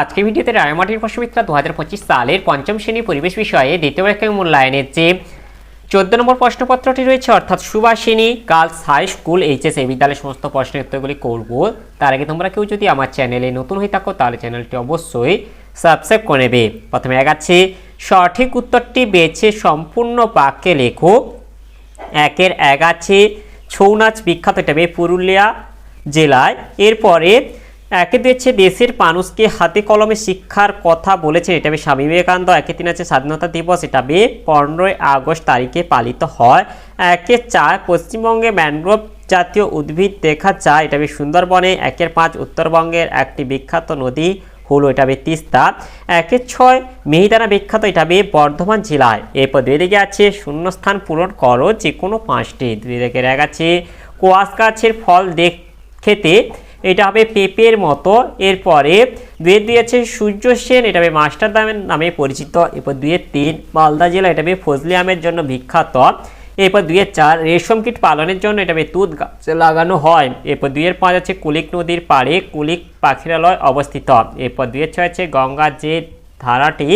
আজকের ভিডিওতে রায়মাটির পশুমিত্রা দু হাজার সালের পঞ্চম শ্রেণি পরিবেশ বিষয়ে দ্বিতীয় ব্যাখ্যা মূল্যায়নের যে চোদ্দ নম্বর প্রশ্নপত্রটি রয়েছে, অর্থাৎ Subhashini girls high school HS এই বিদ্যালয়ের সমস্ত প্রশ্নের উত্তরগুলি করব। তার আগে তোমরা কেউ যদি আমার চ্যানেলে নতুন হয়ে থাকো, তাহলে চ্যানেলটি অবশ্যই সাবস্ক্রাইব করে নেবে। প্রথমে এগাচ্ছি সঠিক উত্তরটি বেছে সম্পূর্ণ বাক্যে লেখো। একের এক আছে, ছৌ নাচ বিখ্যাত এটা পুরুলিয়া জেলায়। এরপরে একে দিচ্ছে দেশের মানুষকে হাতে কলমে শিক্ষার কথা বলেছেন এটা হবে স্বামী বিবেকানন্দ। একে তিন আছে স্বাধীনতা দিবস। এটা হবে পনেরোই আগস্ট তারিখে পালিত হয়। একে চার, পশ্চিমবঙ্গে ম্যানগ্রোভ জাতীয় উদ্ভিদ দেখা যায়। এটা হবে সুন্দরবনে। একের পাঁচ, উত্তরবঙ্গের একটি বিখ্যাত নদী হলো এটা হবে তিস্তা। একের ছয়, মিহিদানা বিখ্যাত। এটা হবে বর্ধমান জেলায়। এরপর দুই দিকে আছে শূন্যস্থান পূরণ করো যে কোনো পাঁচটি। দুই দিকে এক আছে কোয়াশ গাছের ফল দেখ খেতে এটা হবে পেঁপের মতো। এরপরে দুয়ের দুই আছে সূর্য সেন, এটা হবে মাস্টার দামের নামে পরিচিত। এরপর দুয়ের তিন, মালদা জেলা, এটা হবে ফজলি আমের জন্য বিখ্যাত। এরপর দুইয়ের চার, রেশম কীট পালনের জন্য এটা তুঁত গাছ লাগানো হয়। এরপর দুইয়ের পাঁচ আছে কুলিক নদীর পাড়ে, কুলিক পাখিরালয় অবস্থিত। এরপর দুইয়ের ছয় আছে গঙ্গা যে ধারাটি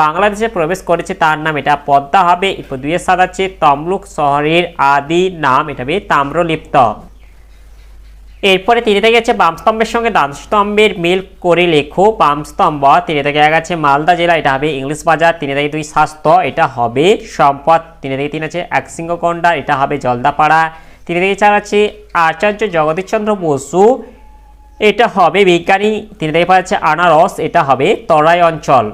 বাংলাদেশে প্রবেশ করেছে, তার নাম এটা পদ্মা হবে। এরপর দুয়ের সাত আছে তমলুক শহরের আদি নাম, এটা হবে তাম্রলিপ্ত। এরপরে তিনি থেকে আছে বামস্তম্ভের সঙ্গে ডানস্তম্ভের মিল করে লেখো। বামস্তম্ভ তিনি থেকে এক আছে মালদা জেলা, এটা হবে ইংলিশ বাজার। তিনি থেকে দুই স্বাস্থ্য, এটা হবে সম্পদ। তিনি থেকে তিন আছে এক একসিংহকন্ডা এটা হবে জলদাপাড়া। তিনি থেকে চার আছে আচার্য জগদীশচন্দ্র বসু। এটা হবে বিজ্ঞানী। তিনি থেকে পাঁচ আছে আনারস, এটা হবে তরাই অঞ্চল।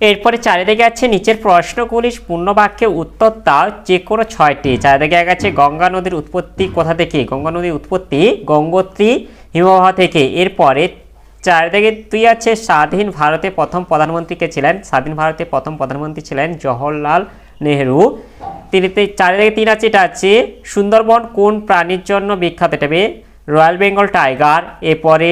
এরপরে চারিদিকে আছে নিচের প্রশ্নগুলি, পূর্ণবাক্যে উত্তর দাও, যে কোনো ছয়টি। চারিদিকে আছে গঙ্গা নদীর উৎপত্তি কোথা থেকে? গঙ্গা নদীর উৎপত্তি গঙ্গোত্রী হিমবাহ থেকে। এরপরে চারিদিকে দুই আছে, স্বাধীন ভারতে প্রথম প্রধানমন্ত্রী কে ছিলেন? স্বাধীন ভারতে প্রথম প্রধানমন্ত্রী ছিলেন জওহরলাল নেহেরু। তিনি চারিদিকে তিন আছে, এটা আছে সুন্দরবন কোন প্রাণীর জন্য বিখ্যাত? এটা রয়্যাল বেঙ্গল টাইগার। এরপরে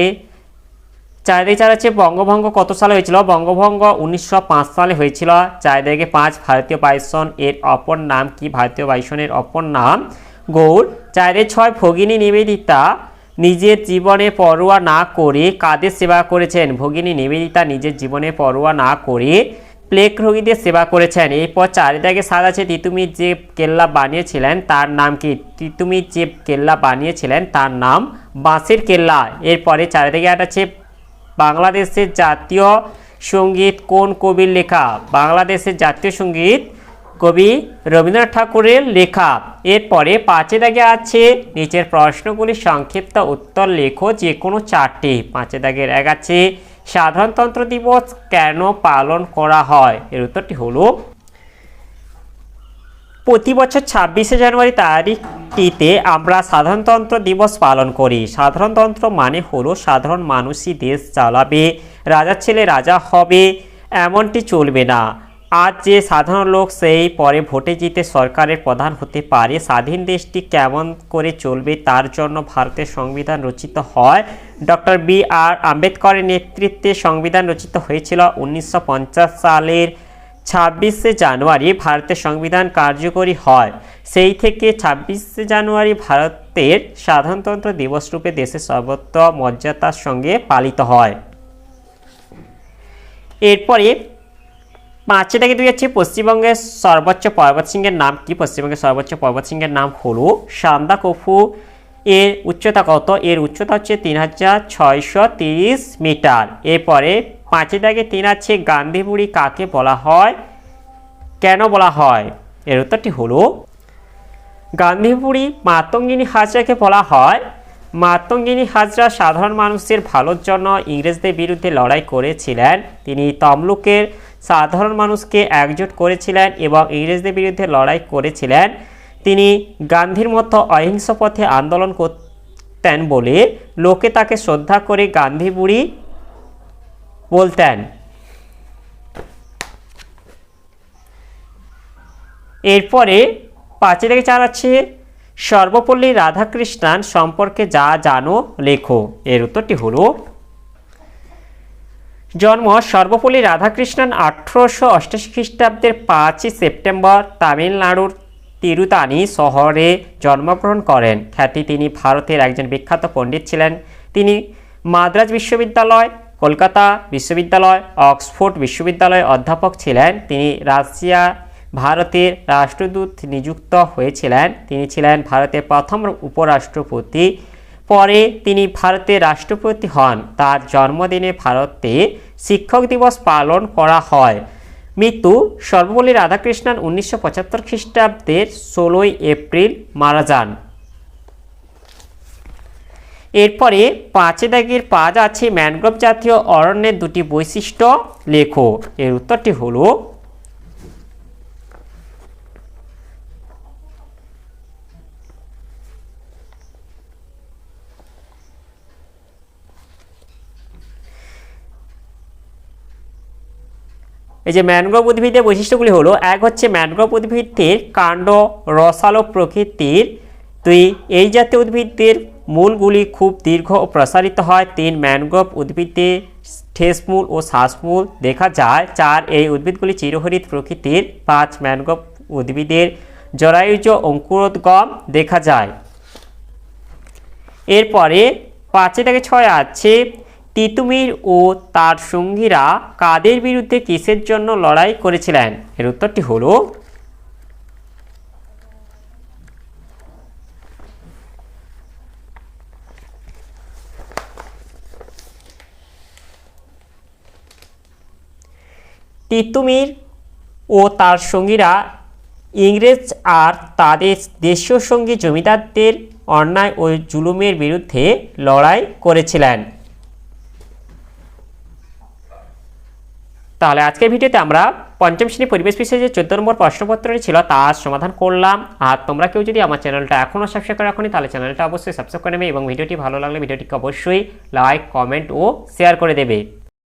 চারিদিকে চার আছে বঙ্গভঙ্গ কত সালে হয়েছিল? বঙ্গভঙ্গ উনিশশো পাঁচ সালে হয়েছিল। চারিদিকে পাঁচ, ভারতীয় বাইসন এর অপর নাম কি? ভারতীয় বাইসনের অপর নাম গৌর। চারিদিকে ছয়, ভগিনী নিবেদিতা নিজের জীবনে পরোয়া না করে কাদের সেবা করেছেন? ভগিনী নিবেদিতা নিজের জীবনে পরোয়া না করে প্লেগ রোগীদের সেবা করেছেন। এরপর চারিদিকে সাত আছে। তিতুমির যে কেল্লা বানিয়েছিলেন, তার নাম কি? তিতুমির যে কেল্লা বানিয়েছিলেন, তার নাম বাঁশের কেল্লা। এরপরে চারিদিকে আছে। বাংলাদেশের জাতীয় সংগীত কোন কবির লেখা? বাংলাদেশের জাতীয় সংগীত কবি রবীন্দ্রনাথ ঠাকুরের লেখা। এরপরে পাঁচে দাগে আছে, নিচের প্রশ্নগুলি সংক্ষিপ্ত উত্তর লেখো যে কোনো চারটি। পাঁচে দাগের এক আছে, সাধারণতন্ত্র দিবস কেন পালন করা হয়? এর উত্তরটি হলো প্রতি বছর ছাব্বিশে জানুয়ারি তারিখটিতে আমরা সাধারণতন্ত্র দিবস পালন করি। সাধারণতন্ত্র মানে হলো সাধারণ মানুষই দেশ চালাবে, রাজার ছেলে রাজা হবে, এমনটি চলবে না। আজ যে সাধারণ লোক সেই পরে ভোটে জিতে সরকারের প্রধান হতে পারে। স্বাধীন দেশটি কেমন করে চলবে তার জন্য ভারতের সংবিধান রচিত হয়। Doctor B. আর. আম্বেদকরের নেতৃত্বে সংবিধান রচিত হয়েছিল উনিশশো পঞ্চাশ সালের ছাব্বিশে জানুয়ারি ভারতের সংবিধান কার্যকরী হয়। সেই থেকে ছাব্বিশে জানুয়ারি ভারতের সাধারণতন্ত্র দিবস রূপে দেশের সর্বত্র মর্যাদার সঙ্গে পালিত হয়। এরপরে পাঁচে থেকে দুই হচ্ছে পশ্চিমবঙ্গের সর্বোচ্চ পর্বতশৃঙ্গের নাম কি? পশ্চিমবঙ্গের সর্বোচ্চ পর্বতশৃঙ্গের নাম হলো সান্দাকফু এর উচ্চতা কত? এর উচ্চতা হচ্ছে তিন হাজার ছয়শো তিরিশ মিটার। এরপরে পাঁচে দাগে তিন আছে গান্ধীবুড়ি কাকে বলা হয়? কেন বলা হয়? এর উত্তরটি হলো গান্ধীবুড়ি মাতঙ্গিনী হাজরাকে বলা হয়। মাতঙ্গিনী হাজরা সাধারণ মানুষের ভালোর জন্য ইংরেজদের বিরুদ্ধে লড়াই করেছিলেন। তিনি তমলুকের সাধারণ মানুষকে একজোট করেছিলেন এবং ইংরেজদের বিরুদ্ধে লড়াই করেছিলেন। তিনি গান্ধীর মতো অহিংস পথে আন্দোলন করতেন বলে লোকে তাকে শ্রদ্ধা করে গান্ধী বুড়ি বলতেন এরপরে পাঁচে থেকে চার আছে, সর্বপল্লী রাধাকৃষ্ণান সম্পর্কে যা জানো লেখো। এর উত্তরটি হলো, জন্ম সর্বপল্লী রাধাকৃষ্ণন আঠেরোশো অষ্টাশি খ্রিস্টাব্দের পাঁচই সেপ্টেম্বর তামিলনাড়ুর তিরুতানি শহরে জন্মগ্রহণ করেন। খ্যাতি, তিনি ভারতের একজন বিখ্যাত পণ্ডিত ছিলেন। তিনি মাদ্রাজ বিশ্ববিদ্যালয় কলকাতা বিশ্ববিদ্যালয়, অক্সফোর্ড বিশ্ববিদ্যালয়ে অধ্যাপক ছিলেন। তিনি রাশিয়া, ভারতের রাষ্ট্রদূত নিযুক্ত হয়েছিলেন। তিনি ছিলেন ভারতের প্রথম উপরাষ্ট্রপতি। পরে তিনি ভারতের রাষ্ট্রপতি হন। তার জন্মদিনে ভারতে শিক্ষক দিবস পালন করা হয়। মৃত্যু সর্বপল্লী রাধাকৃষ্ণন উনিশশো পঁচাত্তর খ্রিস্টাব্দের ষোলোই এপ্রিল মারা যান। এরপরে পাঁচে দাগের পাঁচ আছে ম্যানগ্রোভ জাতীয় অরণ্যের দুটি বৈশিষ্ট্য। লেখো। এর উত্তরটি হলো এই যে ম্যানগ্রোভ উদ্ভিদের বৈশিষ্ট্যগুলি হলো, এক হচ্ছে ম্যানগ্রোভ উদ্ভিদের কাণ্ড, রসালো প্রকৃতির। দুই, এই জাতীয় উদ্ভিদের মূলগুলি খুব দীর্ঘ ও প্রসারিত হয়। তিন ম্যানগ্রোভ উদ্ভিদে ঠেসমূল ও শ্বাসমূল দেখা যায়। চার, এই উদ্ভিদগুলি চিরহরিত প্রকৃতির। পাঁচ, ম্যানগ্রোভ উদ্ভিদের জরায়ুজ অঙ্কুরোদ্গম দেখা যায়। এরপরে পাঁচে থেকে ছয় আছে, তিতুমির ও তার সঙ্গীরা কাদের বিরুদ্ধে কিসের জন্য লড়াই করেছিলেন? এর উত্তরটি হলো তিতুমির ও তার সঙ্গীরা ইংরেজ আর তাদের দেশীয় সঙ্গী জমিদারদের অন্যায় ও জুলুমের বিরুদ্ধে লড়াই করেছিলেন। তাহলে আজকের ভিডিওতে আমরা পঞ্চম শ্রেণি পরিবেশ বিষয়ে যে চোদ্দ নম্বর প্রশ্নপত্রটি ছিল তার সমাধান করলাম। আর তোমরা কেউ যদি আমার চ্যানেলটা এখনও সাবস্ক্রাইব করে রাখনি তাহলে চ্যানেলটা অবশ্যই সাবস্ক্রাইব করে নেবে এবং ভিডিওটি ভালো লাগলে ভিডিওটিকে অবশ্যই লাইক কমেন্ট ও শেয়ার করে দেবে।